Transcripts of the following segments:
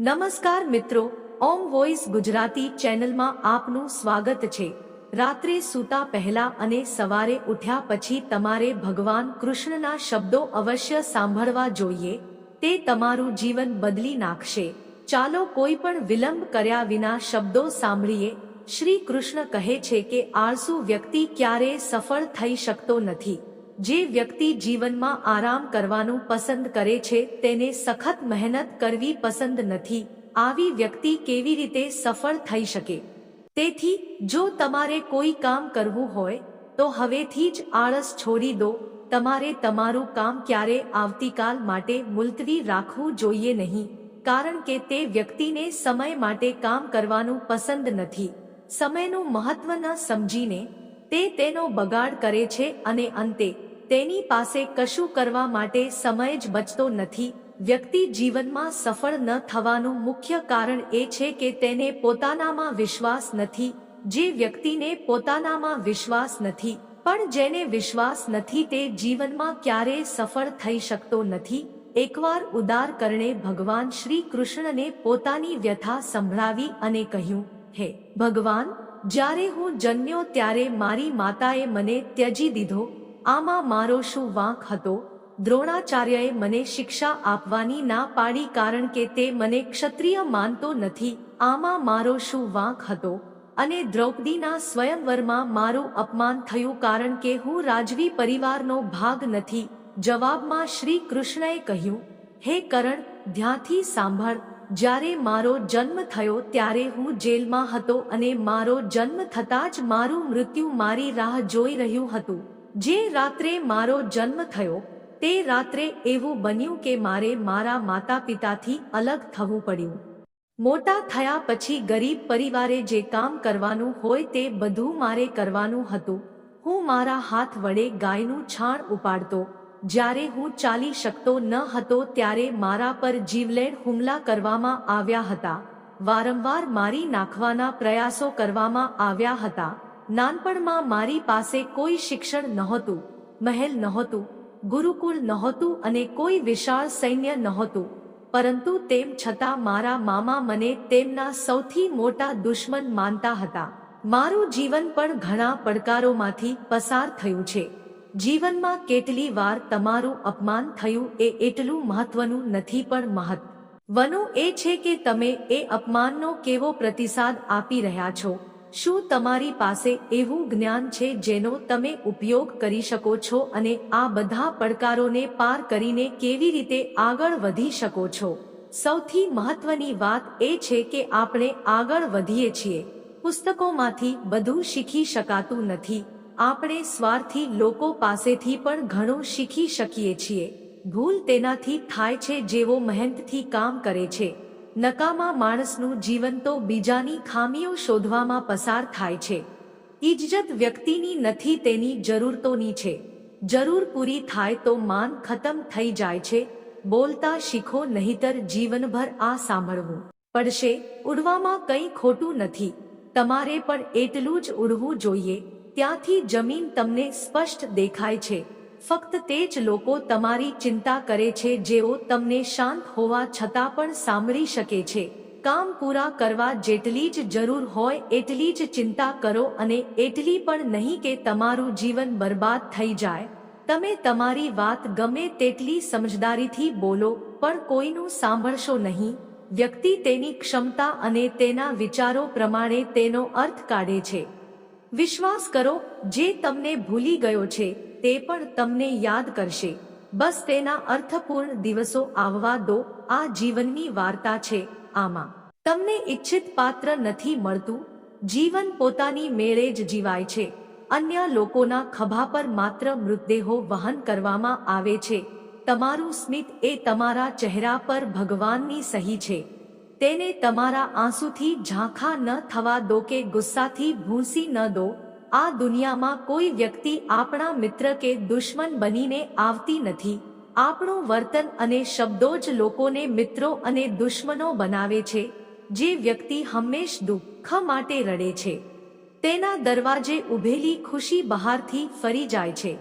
નમસ્કાર મિત્રો, ઓમ વોઇસ ગુજરાતી ચેનલમાં આપનું સ્વાગત છે. રાત્રે સૂતા પહેલા અને સવારે ઉઠ્યા પછી તમારે ભગવાન કૃષ્ણના શબ્દો અવશ્ય સાંભળવા જોઈએ. તે તમારું જીવન બદલી નાખશે. ચાલો કોઈ પણ વિલંબ કર્યા વિના શબ્દો સાંભળીએ. શ્રી કૃષ્ણ કહે છે કે આળસુ વ્યક્તિ ક્યારેય સફળ થઈ શકતો નથી. જે વ્યક્તિ જીવનમાં આરામ કરવાનું પસંદ કરે છે, તેને સખત મહેનત કરવી પસંદ નથી. આવી વ્યક્તિ કેવી રીતે સફળ થઈ શકે? તેથી, જો તમારે કોઈ કામ કરવું હોય, તો હવેથી જ આળસ છોડી દો. તમારે તમારું કામ ક્યારે આવતીકાલ માટે મુલતવી રાખવું જોઈએ નહીં, કારણ કે તે વ્યક્તિને સમય માટે કામ કરવાનું પસંદ નથી. સમયનું મહત્વ ન સમજીને, તે તેનો બગાડ કરે છે અને અંતે તેની પાસે કશું કરવા માટે સમય જ બચતો નથી. વ્યક્તિ જીવનમાં સફળ ન થવાનું મુખ્ય કારણ એ છે કે તેને પોતાનામાં વિશ્વાસ નથી. જે વ્યક્તિને પોતાનામાં વિશ્વાસ નથી, પણ જેને વિશ્વાસ નથી તે જીવનમાં ક્યારેય સફળ થઈ શકતો નથી. એકવાર ઉદાર કરણે ભગવાન શ્રી કૃષ્ણને પોતાની વ્યથા સંભળાવી અને કહ્યું, હે ભગવાન, જ્યારે હું જન્મ્યો ત્યારે મારી માતાએ મને ત્યજી દીધો. આમાં મારો શું વાંક હતો? દ્રોણાચાર્યએ મને શિક્ષા આપવાની ના પાડી કારણ કે તે મને ક્ષત્રિય માનતો નથી. આમાં મારો શું વાંક હતો? અને દ્રૌપદીના સ્વયંવરમાં મારું અપમાન થયું કારણ કે હું રાજવી પરિવારનો ભાગ નથી. જવાબમાં શ્રી કૃષ્ણએ કહ્યું, હે કરણ ધ્યાથી સાંભળ. જ્યારે મારો જન્મ થયો ત્યારે હું જેલમાં હતો અને મારો જન્મ થતાં જ મારું મૃત્યુ મારી રાહ જોઈ રહ્યું હતું. જે રાત્રે મારો જન્મ થયો, તે રાત્રે એવું બન્યું કે મારે મારા માતા પિતાથી અલગ થવું પડ્યું. મોટા થયા પછી ગરીબ પરિવારે જે કામ કરવાનું હોય તે બધું મારે કરવાનું હતું. હું મારા હાથ વડે ગાયનું છાણ ઉપાડતો. જ્યારે હું ચાલી શકતો ન હતો ત્યારે મારા પર જીવલેણ હુમલા કરવામાં આવ્યા હતા. વારંવાર મારી નાખવાના પ્રયાસો કરવામાં આવ્યા હતા. નાનપણમાં મારી પાસે કોઈ શિક્ષણ નહોતું, મહેલ નહોતું, ગુરુકુળ નહોતું અને કોઈ વિશાળ સૈન્ય નહોતું. પરંતુ તેમ છતાં મારા મામા મને તેમના સૌથી મોટા દુશ્મન માનતા હતા. મારું જીવન પણ ઘણા પડકારોમાંથી પસાર થયું છે. જીવનમાં કેટલી વાર તમારું અપમાન થયું એ એટલું મહત્વનું નથી પણ મહત્વનું એ છે કે તમે એ અપમાનનો કેવો પ્રતિસાદ આપી રહ્યા છો. શું તમારી પાસે એવું જ્ઞાન છે જેનો તમે ઉપયોગ કરી શકો છો અને આ બધા પડકારોને પાર કરીને કેવી રીતે આગળ વધી શકો છો? સૌથી મહત્વની વાત એ છે કે આપણે આગળ વધીએ છીએ. પુસ્તકોમાંથી બધું શીખી શકાતું નથી. આપણે સ્વાર્થી લોકો પાસેથી પણ ઘણું શીખી શકીએ છીએ. ભૂલ તેનાથી થાય છે જેવો મહેનતથી કામ કરે છે. નકામા માણસનું જીવન તો બીજાની ખામીઓ શોધવામાં પસાર થાય છે. ઇજ્જત વ્યક્તિની નથી તેની જરૂરતોની છે. જરૂર પૂરી થાય તો માન ખતમ થઈ જાય છે. બોલતા શીખો નહીતર જીવનભર આ સાંભળવું પડશે. ઉડવામાં કંઈ ખોટું નથી. તમારે પણ એટલું જ ઉડવું જોઈએ. ત્યાંથી જમીન તમને સ્પષ્ટ દેખાય છે. ફક્ત તે જ લોકો તમારી ચિંતા કરે છે જેઓ તમને શાંત હોવા છતાં પણ સાંભળી શકે છે. કામ પૂરા કરવા જેટલી જ જરૂર હોય એટલી જ ચિંતા કરો અને એટલી પણ નહીં કે તમારું જીવન બરબાદ થઈ જાય. તમે તમારી વાત ગમે તેટલી સમજદારીથી બોલો, પણ કોઈનું સાંભળશો નહીં. વ્યક્તિ તેની ક્ષમતા અને તેના વિચારો પ્રમાણે તેનો અર્થ કાઢે છે. વિશ્વાસ કરો, જે તમને ભૂલી ગયો છે, તે પણ તમને યાદ કરશે. બસ તેના અર્થપૂર્ણ દિવસો આવવા દો, આ જીવનની વાર્તા છે, આમાં. તમને ઈચ્છિત પાત્ર નથી મળતું, જીવન પોતાની મેળે જ જીવાય છે. અન્ય લોકોના ખભા પર માત્ર મૃતદેહો વહન કરવામાં આવે છે. તમારું સ્મિત એ તમારા ચહેરા પર ભગવાનની સહી છે. તેને તમારા આંસુથી ઝાંખા ન થવા દો કે ગુસ્સાથી ભૂંસી ન દો. આ દુનિયામાં કોઈ વ્યક્તિ આપણા મિત્ર કે દુશ્મન બનીને આવતી નથી. આપણું વર્તન અને શબ્દો જ લોકોને મિત્રો અને દુશ્મનો બનાવે છે. જે વ્યક્તિ હંમેશ દુઃખ માટે રડે છે. તેના દરવાજે ઉભેલી ખુશી બહારથી ફરી જાય છે.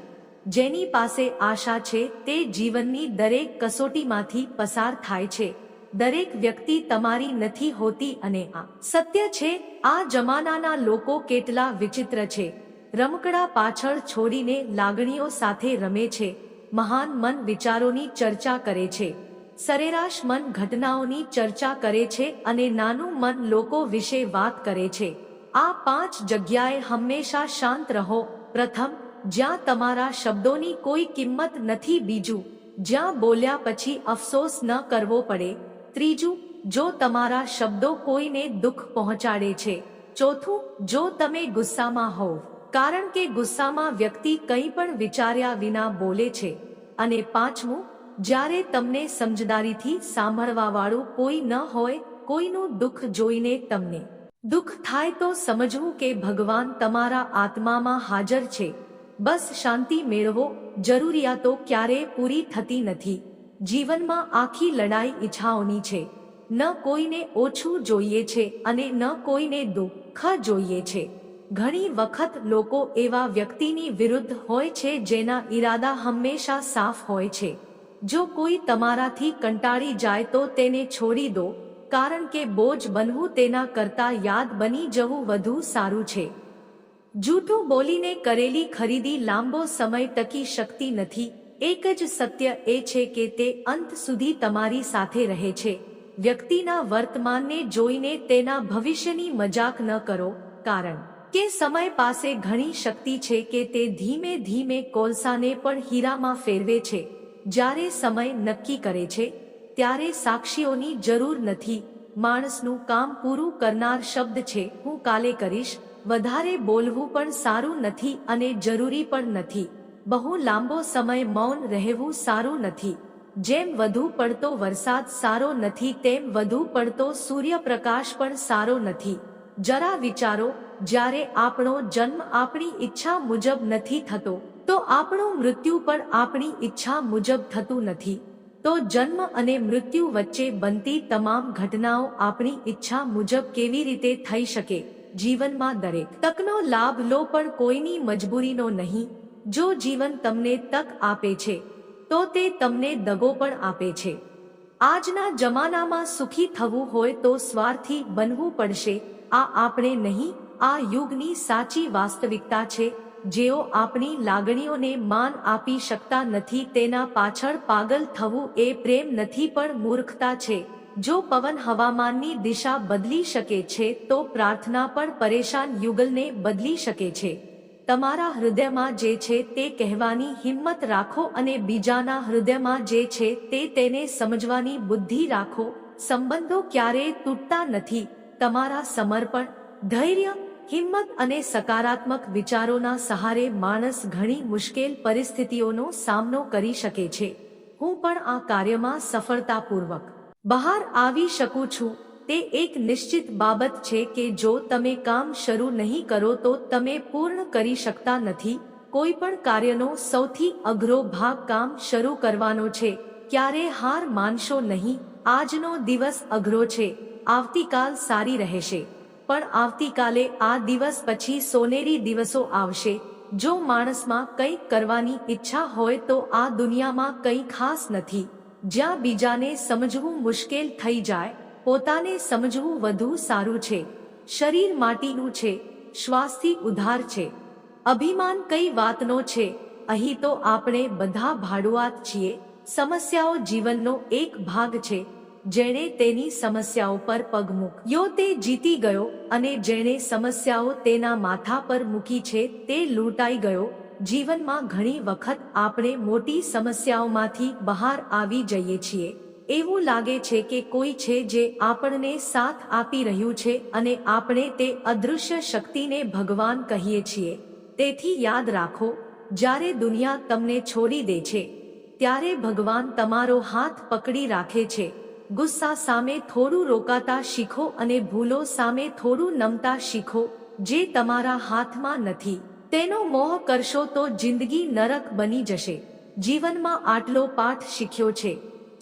જેની પાસે આશા છે તે જીવનની દરેક કસોટીમાંથી પસાર થાય છે. દરેક વ્યક્તિ તમારી નથી હોતી અને આ સત્ય છે, આ જમાનાના લોકો કેટલા વિચિત્ર છે. રમકડા પાછળ છોડીને લાગણીઓ સાથે રમે છે, મહાન મન વિચારોની ચર્ચા કરે છે, સરેરાશ મન ઘટનાઓની ચર્ચા કરે છે અને નાનું મન લોકો વિશે વાત કરે છે. આ પાંચ જગ્યાએ હંમેશા શાંત રહો. પ્રથમ, જ્યાં તમારા શબ્દોની કોઈ કિંમત નથી બીજું, જ્યાં બોલ્યા પછી અફસોસ ન કરવો પડે ત્રીજું, જો તમારા શબ્દો કોઈને દુઃખ પહોંચાડે છે. ચોથું, જો તમે ગુસ્સામાં હોવ, કારણ કે ગુસ્સામાં વ્યક્તિ કંઈ પણ વિચાર્યા વિના બોલે છે. અને પાંચમું, જ્યારે તમને સમજદારીથી સાંભળવાવાળું કોઈ ન હોય, કોઈનું દુઃખ જોઈને તમને. દુઃખ થાય તો સમજવું કે ભગવાન તમારા આત્મામાં હાજર છે. બસ શાંતિ મેળવો, જરૂરિયાતો ક્યારેય પૂરી થતી નથી. જીવનમાં આખી લડાઈ ઈચ્છાઓની છે. ન કોઈને ઓછું જોઈએ છે અને ન કોઈને દુઃખ જોઈએ છે. ઘણી વખત લોકો એવા વ્યક્તિની વિરુદ્ધ હોય છે જેના ઈરાદા હંમેશા સાફ હોય છે. જો કોઈ તમારાથી કંટાળી જાય તો તેને છોડી દો, કારણ કે બોજ બનવું તેના કરતા યાદ બની જવું વધુ સારું છે. જૂઠું બોલીને કરેલી ખરીદી લાંબો સમય ટકી શકતી નથી. એક જ સત્ય એ છે કે તે અંત સુધી તમારી સાથે રહે છે. વ્યક્તિના વર્તમાનને જોઈને તેના ભવિષ્યની મજાક ન કરો, કારણ કે સમય પાસે ઘણી શક્તિ છે કે તે ધીમે ધીમે કોલસાને પણ હીરામાં ફેરવે છે. જ્યારે સમય નક્કી કરે છે, ત્યારે સાક્ષીઓની જરૂર નથી. માણસનું કામ પૂરું કરનાર શબ્દ છે, હું કાલે કરીશ. વધારે બોલવું પણ સારું નથી અને જરૂરી પણ નથી. બહુ લાંબો સમય મૌન રહેવું સારું નથી. જેમ વધુ પડતો વરસાદ સારો નથી, તેમ વધુ પડતો સૂર્યપ્રકાશ પણ સારો નથી. જરા વિચારો, જ્યારે આપણો જન્મ આપણી ઈચ્છા મુજબ નથી થતો, તો આપણું મૃત્યુ પણ આપણી ઈચ્છા મુજબ થતું નથી. તો જન્મ અને મૃત્યુ વચ્ચે બનતી તમામ ઘટનાઓ આપણી ઈચ્છા મુજબ કેવી રીતે થઈ શકે? જીવનમાં દરેક તકનો લાભ લો પણ કોઈની મજબૂરીનો નહીં. જો જીવન તમને તક આપે છે, તો તે તમને દગો પણ આપે છે. આજના જમાનામાં સુખી થવું હોય તો સ્વાર્થી બનવું પડશે, આ આપણે નહીં, આ યુગની સાચી વાસ્તવિકતા છે, જેઓ આપણી લાગણીઓને માન આપી શકતા નથી તેના પાછળ પાગલ થવું એ પ્રેમ નથી પણ મૂર્ખતા છે. જો પવન હવામાનની દિશા બદલી શકે છે, તો પ્રાર્થના પણ પરેશાન યુગલને બદલી શકે છે. તમારા હૃદયમાં જે છે તે કહેવાની હિંમત રાખો અને બીજાના હૃદયમાં જે છે તે તેને સમજવાની બુદ્ધિ રાખો. સંબંધો ક્યારેય તૂટતા નથી. તમારા સમર્પણ, ધૈર્ય, હિંમત અને સકારાત્મક વિચારોના સહારે માણસ ઘણી મુશ્કેલ પરિસ્થિતિઓનો સામનો કરી શકે છે. હું પણ આ કાર્યમાં સફળતાપૂર્વક બહાર આવી શકું છું. તે એક નિશ્ચિત બાબત છે કે જો તમે કામ શરૂ નહીં કરો તો તમે પૂર્ણ કરી શકતા નથી. કોઈ પણ કાર્યનો સૌથી અઘરો ભાગ કામ શરૂ કરવાનો છે. ક્યારે હાર માનશો નહીં. આજનો દિવસ અઘરો છે. આવતીકાલ સારી રહેશે. પણ આવતીકાલે આ દિવસ પછી સોનેરી દિવસો આવશે. જો માણસમાં કંઈક કરવાની ઈચ્છા હોય તો આ દુનિયામાં કંઈ ખાસ નથી. જ્યાં બીજાને સમજવું મુશ્કેલ થઈ જાય પોતાને સમજવું વધુ સારું છે. શરીર માટીનું છે. શ્વાસથી ઉધાર છે. અભિમાન કઈ વાતનો છે? અહીં તો આપણે બધા ભાડુઆત છીએ. સમસ્યાઓ જીવનનો એક ભાગ છે. જેણે તેની સમસ્યાઓ પર પગ મૂક્યો તે જીતી ગયો અને જેણે સમસ્યાઓ તેના માથા પર મૂકી છે તે લૂંટાઈ ગયો. જીવનમાં ઘણી વખત આપણે મોટી સમસ્યાઓમાંથી બહાર આવી જઈએ છીએ. એવું લાગે છે કે કોઈ છે જે આપણને સાથ આપી રહ્યું છે અને આપણે તે અદૃશ્ય શક્તિને ભગવાન કહીએ છીએ. તેથી યાદ રાખો, જ્યારે દુનિયા તમને છોડી દે છે, ત્યારે ભગવાન તમારો હાથ પકડી રાખે છે. ગુસ્સા સામે થોડું રોકાતા શીખો અને ભૂલો સામે થોડું નમતા શીખો, જે તમારા હાથમાં નથી. તેનો મોહ કરશો તો જિંદગી નરક બની જશે. જીવનમાં આટલો પાઠ શીખ્યો છે.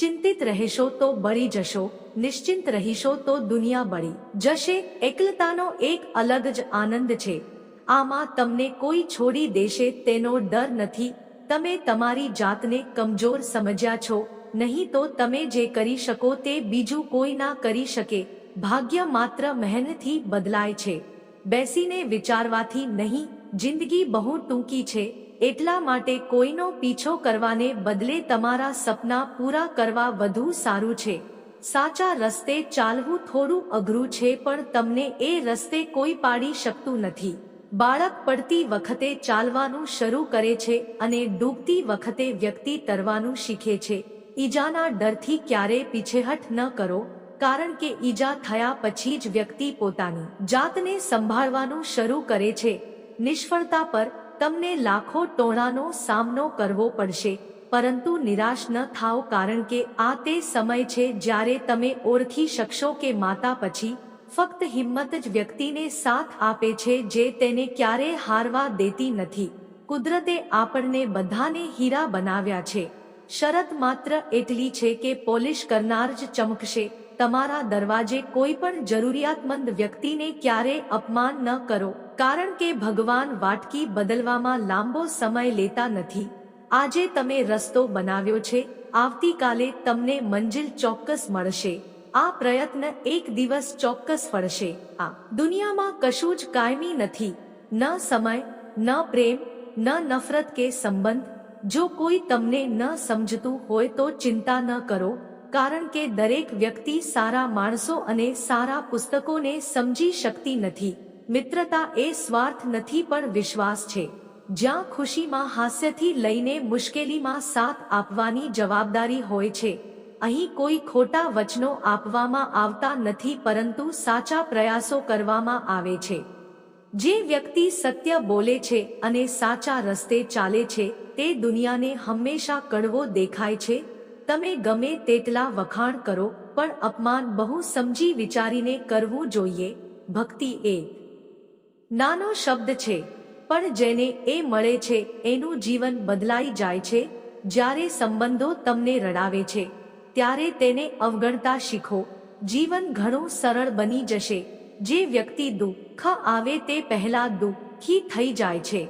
ચિંતિત રહેશો તો બળી જશો, નિશ્ચિંત રહીશો તો દુનિયા બળી જશે. એકલતાનો એક અલગ જ આનંદ છે. આમાં તમને કોઈ છોડી દેશે તેનો ડર નથી. તમે તમારી જાતને કમજોર સમજ્યા છો. નહીં તો તમે જે કરી શકો તે બીજું કોઈ ના કરી શકે. ભાગ્ય માત્ર મહેનતથી બદલાય છે. બેસીને વિચારવાથી નહીં, જિંદગી બહુ ટૂંકી છે. એટલા માટે કોઈનો પીછો કરવાને બદલે તમારા સપના પૂરા કરવા વધુ સારું છે. સાચા રસ્તે ચાલવું થોડું અઘરું છે, પણ તમને એ રસ્તે કોઈ પાડી શકતું નથી. બાળક પડતી વખતે ચાલવાનું શરૂ કરે છે અને ડૂબતી વખતે વ્યક્તિ તરવાનું શીખે છે. ઈજાના ડરથી ક્યારે પીછેહટ ન કરો, કારણ કે ઈજા થયા પછી જ વ્યક્તિ પોતાની જાતને સંભાળવાનું શરૂ કરે છે. નિષ્ફળતા પર તમને લાખો ટોળાનો સામનો કરવો પડશે, પરંતુ નિરાશ ન થાઓ કારણ કે આ તે સમય છે જ્યારે તમે ઓળખી શકશો કે માતા પછી ફક્ત હિંમત જ વ્યક્તિને સાથ આપે છે જે તેને ક્યારે હારવા દેતી નથી. કુદરતે આપણને બધાને હીરા બનાવ્યા છે. શરત માત્ર એટલી છે કે પોલિશ કરનાર જ ચમકશે. તમારા દરવાજે કોઈ પણ જરૂરિયાતમંદ વ્યક્તિને ક્યારે અપમાન ન કરો, કારણ કે ભગવાન વાટકી બદલવામાં લાંબો સમય લેતા નથી. આજે તમે રસ્તો બનાવ્યો છે, આવતીકાલે તમને મંજિલ ચોક્કસ મળશે. આ પ્રયત્ન એક દિવસ ચોક્કસ ફળશે. આ દુનિયામાં કશું જ કાયમી નથી. ન સમય, ન પ્રેમ, ન નફરત કે સંબંધ. જો કોઈ તમને ન સમજતું હોય તો ચિંતા ન કરો. કારણ કે દરેક વ્યક્તિ સારા માણસો અને સારા પુસ્તકોને સમજી શકતી નથી. મિત્રતા એ સ્વાર્થ નથી પણ વિશ્વાસ છે. જ્યાં ખુશીમાં હાસ્યથી લઈને મુશ્કેલીમાં સાથ આપવાની જવાબદારી હોય છે. અહીં કોઈ ખોટા વચનો આપવામાં આવતા નથી પરંતુ સાચા પ્રયાસો કરવામાં આવે છે. જે વ્યક્તિ સત્ય બોલે છે અને સાચા રસ્તે ચાલે છે, તે દુનિયાને હંમેશા કડવો દેખાય છે તમે ગમે તેટલા વખાણ કરો, પણ અપમાન બહુ સમજી વિચારીને કરવું જોઈએ, ભક્તિ એ. નાનો શબ્દ છે, પણ જેને એ મળે છે, એનું જીવન બદલાઈ જાય છે, જ્યારે સંબંધો તમને રડાવે છે, ત્યારે તેને અવગણતા શીખો, જીવન ઘણું સરળ બની જશે, જે વ્યક્તિ દુઃખ આવે તે પહેલા દુઃખી થઈ જાય છે,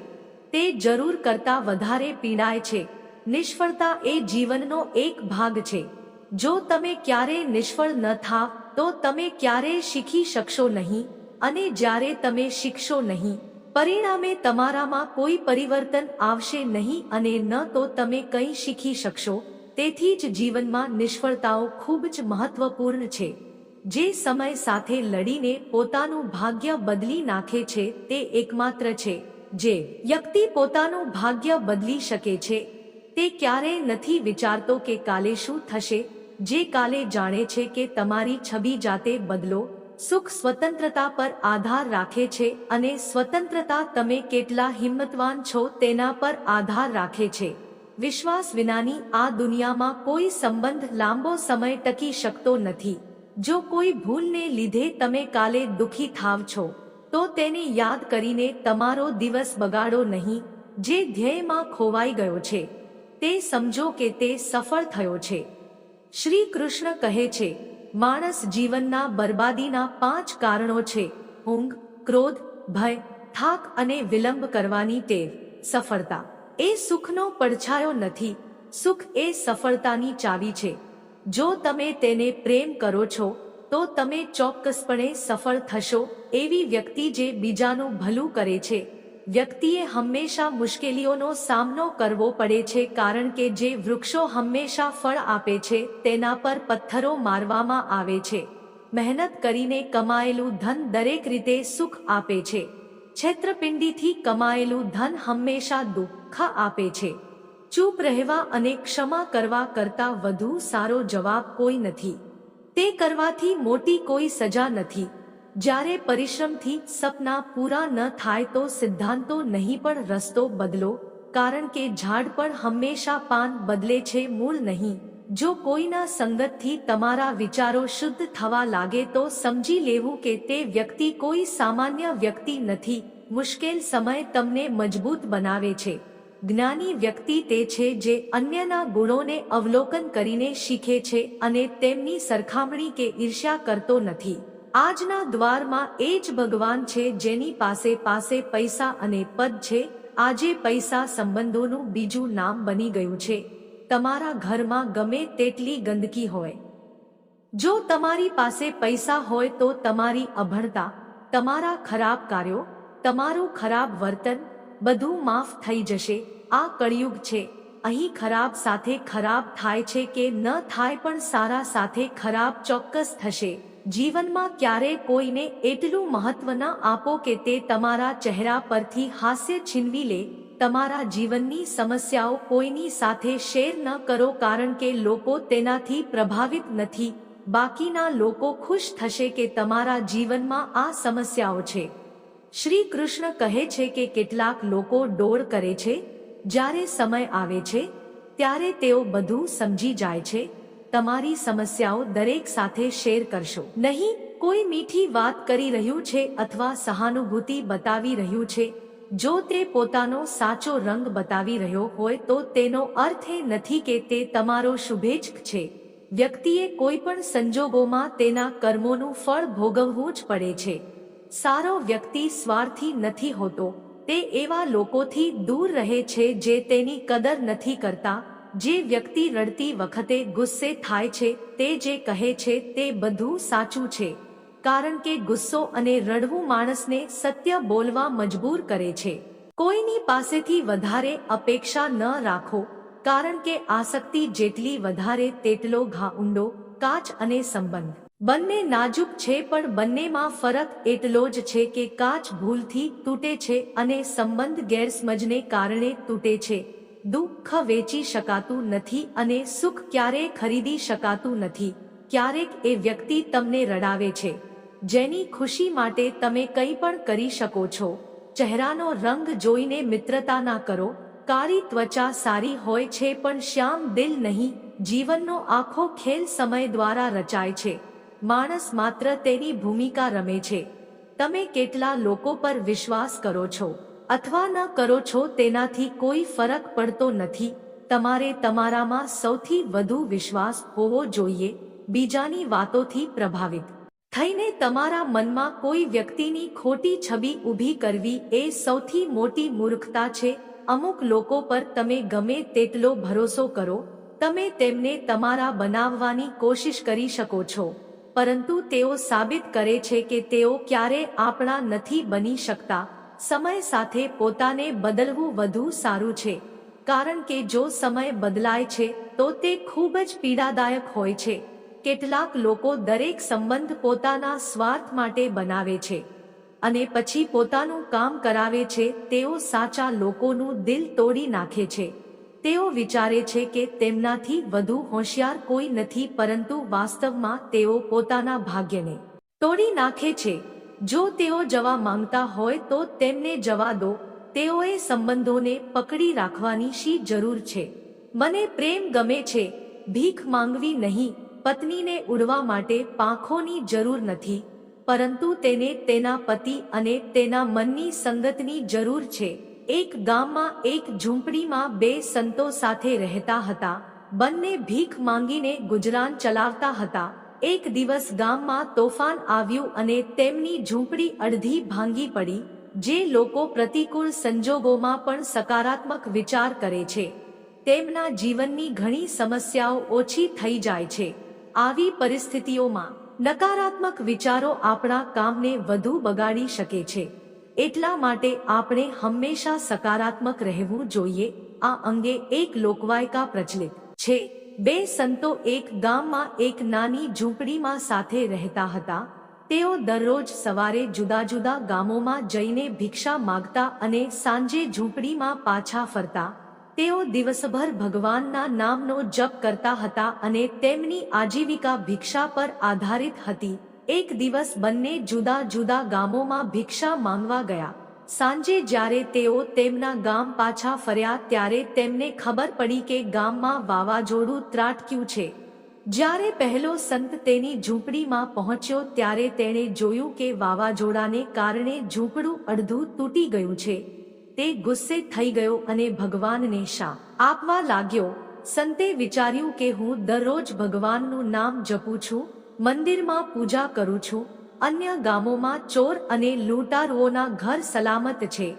તે જરૂર કરતા વધારે પીડાય છે. નિષ્ફળતા એ જીવનનો એક ભાગ છે. જો તમે ક્યારે નિષ્ફળ ન થા, તો તમે ક્યારે શીખી શકશો નહીં અને જ્યારે તમે શીખશો નહીં, પરિણામે તમારામાં કોઈ પરિવર્તન આવશે નહીં અને ન તો તમે કંઈ શીખી શકશો. તેથી જ જીવનમાં નિષ્ફળતાઓ ખૂબ જ મહત્વપૂર્ણ છે. જે સમય સાથે લડીને પોતાનું ભાગ્ય બદલી નાખે છે તે એકમાત્ર છે. જે વ્યક્તિ પોતાનું ભાગ્ય બદલી શકે છે તે ક્યારેય નથી વિચારતો કે કાલે શું થશે, જે કાલે જાણે છે કે તમારી છબી જાતે બદલો, સુખ સ્વતંત્રતા પર આધાર રાખે છે અને સ્વતંત્રતા તમે કેટલા હિંમતવાન છો તેના પર આધાર રાખે છે. વિશ્વાસ વિનાની આ દુનિયામાં કોઈ સંબંધ લાંબો સમય ટકી શકતો નથી. જો કોઈ ભૂલને લીધે તમે કાલે દુખી થાવ છો, તો તેને યાદ કરીને તમારો દિવસ બગાડો નહીં, જે ધ્યેયમાં ખોવાઈ ગયો છે. તે સમજો કે તે સફળ થયો છે. શ્રી કૃષ્ણ કહે છે, માણસ જીવનના બરબાદીના પાંચ કારણો છે. ઊંઘ, ક્રોધ, ભય, થાક અને વિલંબ કરવાની ટેવ, સફળતા. એ સુખનો પડછાયો નથી. સુખ એ સફળતાની ચાવી છે. જો તમે તેને પ્રેમ કરો છો, તો તમે ચોક્કસપણે સફળ થશો. એવી વ્યક્તિ જે બીજાનું ભલું કરે છે વ્યક્તિએ હંમેશા મુશ્કેલીઓનો સામનો કરવો પડે છે કારણ કે જે વૃક્ષો હંમેશા ફળ આપે છે તેના પર પથ્થરો મારવામાં આવે છે. મહેનત કરીને કમાયેલું ધન દરેક રીતે સુખ આપે છે. છેત્રપિંડીથી કમાયેલું ધન હંમેશા દુઃખ આપે છે. ચૂપ રહેવા અને ક્ષમા કરવા કરતા વધુ સારો જવાબ કોઈ નથી. તે કરવાથી મોટી કોઈ સજા નથી. જ્યારે પરિશ્રમથી સપના પૂરા ન થાય તો સિદ્ધાંતો નહીં પણ રસ્તો બદલો, કારણ કે ઝાડ પણ હંમેશા પાન બદલે છે, મૂળ નહીં. જો કોઈના સંગતથી તમારા વિચારો શુદ્ધ થવા લાગે તો સમજી લેવું કે તે વ્યક્તિ કોઈ સામાન્ય વ્યક્તિ નથી. મુશ્કેલ સમય તમને મજબૂત બનાવે છે. જ્ઞાની વ્યક્તિ તે છે જે અન્યના ગુણોને અવલોકન કરીને શીખે છે અને તેમની સરખામણી કે ઈર્ષ્યા કરતો નથી. આજના દ્વારમાં એ જ ભગવાન છે જેની પાસે પાસે પૈસા અને પદ છે. આજે પૈસા સંબંધોનું બીજું નામ બની ગયું છે. તમારા ઘરમાં ગમે તેટલી ગંદકી હોય. જો તમારી પાસે પૈસા હોય તો તમારી અભણતા, તમારા ખરાબ કાર્યો, તમારું ખરાબ વર્તન બધું માફ થઈ જશે. આ કળિયુગ છે. અહીં ખરાબ સાથે ખરાબ થાય છે કે ન થાય પણ સારા સાથે ખરાબ ચોક્કસ થશે. જીવનમાં ક્યારે કોઈને એટલું મહત્વ ન આપો કે તે તમારા ચહેરા પરથી હાસ્ય છીનવી લે, તમારા જીવનની સમસ્યાઓ કોઈની સાથે શેર ન કરો કારણ કે લોકો તેનાથી પ્રભાવિત નથી, બાકીના લોકો ખુશ થશે કે તમારા જીવનમાં આ સમસ્યાઓ છે. શ્રી કૃષ્ણ કહે છે કે કેટલાક લોકો ડોળ કરે છે, જ્યારે સમય આવે છે, ત્યારે તેઓ બધું સમજી જાય છે તમારી સમસ્યાઓ દરેક સાથે શેર કરશો. નહીં, કોઈ મીઠી વાત કરી રહ્યું છે અથવા સહાનુભૂતિ બતાવી રહ્યું છે. જો તે પોતાનો સાચો રંગ બતાવી રહ્યો હોય તો તેનો અર્થ એ નથી કે તે તમારો શુભેચ્છક છે. વ્યક્તિએ કોઈ પણ સંજોગોમાં તેના કર્મોનું ફળ ભોગવવું જ પડે છે. સારો વ્યક્તિ સ્વાર્થી નથી હોતો. તે એવા લોકોથી દૂર રહે છે જે તેની કદર નથી કરતા જે વ્યક્તિ રડતી વખતે ગુસ્સે થાય છે, તે જે કહે છે, તે બધું સાચું છે. કારણ કે ગુસ્સો અને રડવું માણસને સત્ય બોલવા મજબૂર કરે છે. કોઈની પાસેથી વધારે અપેક્ષા ન રાખો, કારણ કે આસક્તિ જેટલી વધારે તેટલો ઘા ઊંડો, કાચ અને સંબંધ. બંને નાજુક છે, પણ બંનેમાં ફરક એટલો જ છે કે કાચ ભૂલથી તૂટે છે અને સંબંધ ગેરસમજને કારણે તૂટે છે. દુઃખ વેચી શકાતું નથી અને સુખ ક્યારેય ખરીદી શકાતું નથી. ક્યારેક એ વ્યક્તિ તમને રડાવે છે. જેની ખુશી માટે તમે કંઈ પણ કરી શકો છો. ચહેરાનો રંગ જોઈને મિત્રતા ના કરો. કાળી ત્વચા સારી હોય છે પણ શ્યામ દિલ નહીં. જીવનનો આખો ખેલ સમય દ્વારા રચાય છે. માણસ માત્ર તેની ભૂમિકા રમે છે. તમે કેટલા લોકો પર વિશ્વાસ કરો છો? અથવા ન કરો છો તેનાથી કોઈ ફરક પડતો નથી. તમારે તમારામાં સૌથી વધુ વિશ્વાસ હોવો જોઈએ, બીજાની વાતોથી પ્રભાવિત. થઈને તમારા મનમાં કોઈ વ્યક્તિની ખોટી છબી ઊભી કરવી એ સૌથી મોટી મૂર્ખતા છે. અમુક લોકો પર તમે ગમે તેટલો ભરોસો કરો, તમે તેમને તમારા બનાવવાની કોશિશ કરી શકો છો. પરંતુ તેઓ સાબિત કરે છે કે તેઓ ક્યારે આપણા નથી બની શકતા. સમય સાથે પોતાને બદલવું વધુ સારું છે. કારણ કે જો સમય બદલાય છે, તો તે ખૂબ જ પીડાદાયક હોય છે. કેટલાક લોકો દરેક સંબંધ પોતાના સ્વાર્થ માટે બનાવે છે. અને પછી પોતાનું કામ કરાવે છે, તેઓ સાચા લોકોનું દિલ તોડી નાખે છે. તેઓ વિચારે છે કે તેમનાથી વધુ હોશિયાર કોઈ નથી, પરંતુ વાસ્તવમાં તેઓ પોતાના ભાગ્યને તોડી નાખે છે. જો તેઓ જવા માંગતા હોય તો તેમને જવા દો. તેઓએ સંબંધોને પકડી રાખવાની શી જરૂર છે? મને પ્રેમ ગમે છે. ભીખ માંગવી નહીં. પત્નીને ઉડવા માટે પાંખોની જરૂર નથી. પરંતુ તેને તેના પતિ અને તેના મનની સંગતની જરૂર છે. એક ગામમાં એક ઝૂંપડીમાં બે સંતો સાથે રહેતા હતા. બંને ભીખ માંગીને ગુજરાન ચલાવતા હતા. એક દિવસ ગામમાં તોફાન આવ્યું અને તેમની ઝૂંપડી અડધી ભાંગી પડી, જે લોકો પ્રતિકૂળ સંજોગોમાં પણ સકારાત્મક વિચાર કરે છે. તેમના જીવનની ઘણી સમસ્યાઓ ઓછી થઈ જાય છે. આવી પરિસ્થિતિઓમાં, નકારાત્મક વિચારો આપણા કામને વધુ બગાડી શકે છે. એટલા માટે આપણે હંમેશા સકારાત્મક રહેવું જોઈએ. આ અંગે એક લોકવાયકા પ્રચલિત છે. બે સંતો એક ગામમાં એક નાની ઝૂંપડીમાં સાથે રહેતા હતા. તેઓ દરરોજ સવારે જુદા જુદા ગામોમાં જઈને ભિક્ષા માગતા અને સાંજે ઝૂંપડીમાં પાછા ફરતા. તેઓ દિવસભર ભગવાનના નામનો જપ કરતા હતા અને તેમની આજીવિકા ભિક્ષા પર આધારિત હતી. એક દિવસ બંને જુદા જુદા ગામોમાં ભિક્ષા માંગવા ગયા. સાંજે જ્યારે તેઓ તેમના ગામ પાછા ફર્યા ત્યારે તેમને ખબર પડી કે ગામમાં વાવાઝોડું ત્રાટક્યું છે. જ્યારે પહેલો સંત તેની ઝૂંપડીમાં પહોંચ્યો ત્યારે તેણે જોયું કે વાવાઝોડાને કારણે ઝૂંપડું અડધું તૂટી ગયું છે. તે ગુસ્સે થઈ ગયો અને ભગવાનને શા આપવા લાગ્યો. સંતે વિચાર્યું કે હું દરરોજ ભગવાનનું નામ જપું છું, મંદિરમાં પૂજા કરું છું અન્ય ગામોમાં ચોર અને લૂંટારુઓના ઘર સલામત છે.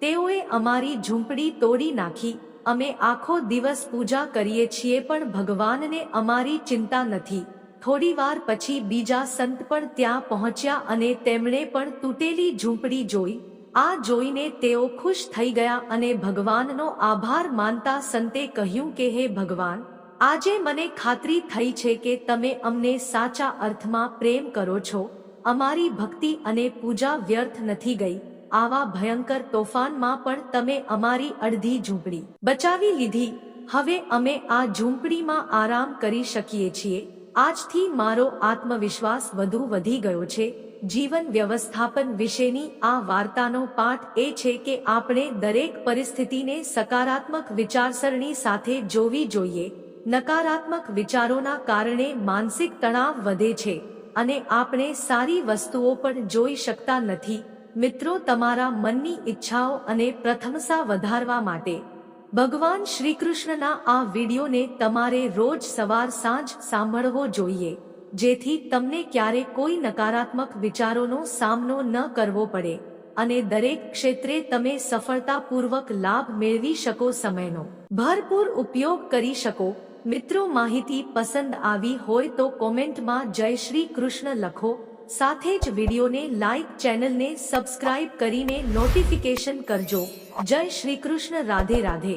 તેઓએ અમારી ઝૂંપડી તોડી નાખી. અમે આખો દિવસ પૂજા કરીએ છીએ પણ ભગવાનને અમારી ચિંતા નથી. થોડીવાર પછી બીજા સંત પણ ત્યાં પહોંચ્યા અને તેમણે પણ તૂટેલી ઝૂંપડી જોઈ. આ જોઈને તેઓ ખુશ થઈ ગયા અને ભગવાનનો આભાર માનતા સંતે કહ્યું કે, હે ભગવાન, આજે મને ખાતરી થઈ છે કે તમે અમને સાચા અર્થમાં પ્રેમ કરો છો. અમારી ભક્તિ અને પૂજા વ્યર્થ નથી ગઈ. આવા ભયંકર તોફાનમાં પણ તમે અમારી અડધી ઝૂંપડી બચાવી લીધી. હવે અમે આ ઝૂંપડીમાં આરામ કરી શકીએ છીએ. આજથી મારો આત્મવિશ્વાસ વધુ વધી ગયો છે. જીવન વ્યવસ્થાપન વિશેની આ વાર્તાનો પાઠ એ છે કે આપણે દરેક પરિસ્થિતિને સકારાત્મક વિચારસરણી સાથે જોવી જોઈએ. નકારાત્મક વિચારોના કારણે માનસિક તણાવ વધે છે. અને આપણે સારી વસ્તુઓ પણ જોઈ શકતા નથી. મિત્રો, તમારા મનની ઈચ્છાઓ અને પ્રથમસા વધારવા માટે ભગવાન શ્રી કૃષ્ણના આ વિડીયોને તમારે રોજ સવાર સાંજ સાંભળવો જોઈએ, જેથી તમને ક્યારે કોઈ નકારાત્મક વિચારોનો સામનો ન કરવો પડે અને દરેક ક્ષેત્રે તમે સફળતાપૂર્વક લાભ મેળવી શકો સમયનો. ભરપૂર ઉપયોગ કરી શકો મિત્રો માહિતી પસંદ આવી હોય તો કોમેન્ટમાં જય શ્રી કૃષ્ણ લખો. સાથે જ વિડીયોને લાઈક, ચેનલને સબસ્ક્રાઇબ કરીને નોટિફિકેશન કરજો. જય શ્રી કૃષ્ણ, રાધે રાધે.